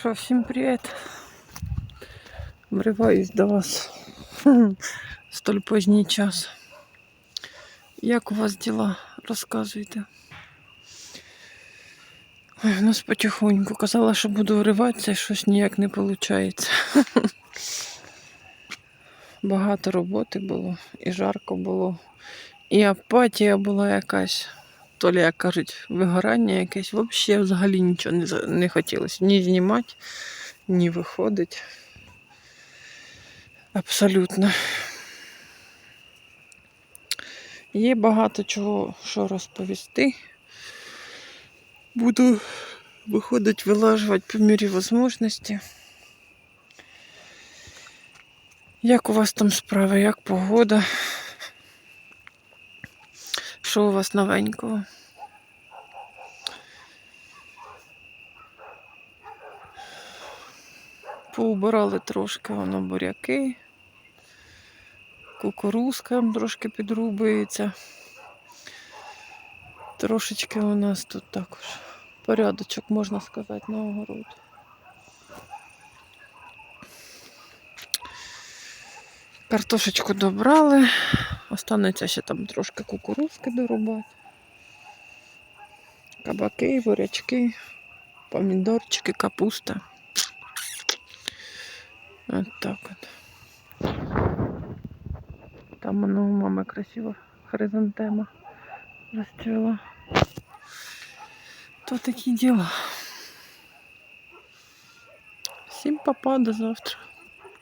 Що, всім привіт. Вриваюсь до вас столь поздній час. Як у вас діла? Розказуйте. Ой, у нас потихоньку. Казала, що буду вриватися, щось ніяк не виходить. Багато роботи було, і жарко було, і апатія була якась. То ли, як кажуть, вигорання якесь. Взагалі взагалі нічого не, не хотілося. Ні знімати, ні виходити. Абсолютно. Є багато чого, що розповісти. Буду виходити, вилажувати по мірі можливості. Як у вас там справи, як погода? Що у вас новенького? Поубирали трошки воно буряки. Кукурузка трошки підрубується. Трошечки у нас тут також порядочок, можна сказати, на огород. Картошечку добрали. Останеться ще там трошки кукурузки дорубати. Кабаки, бурячки, помідорчики, капуста. От так от. Там воно у мами красиво хризантема розцвіла. То такі діла. Всім папа, до завтра.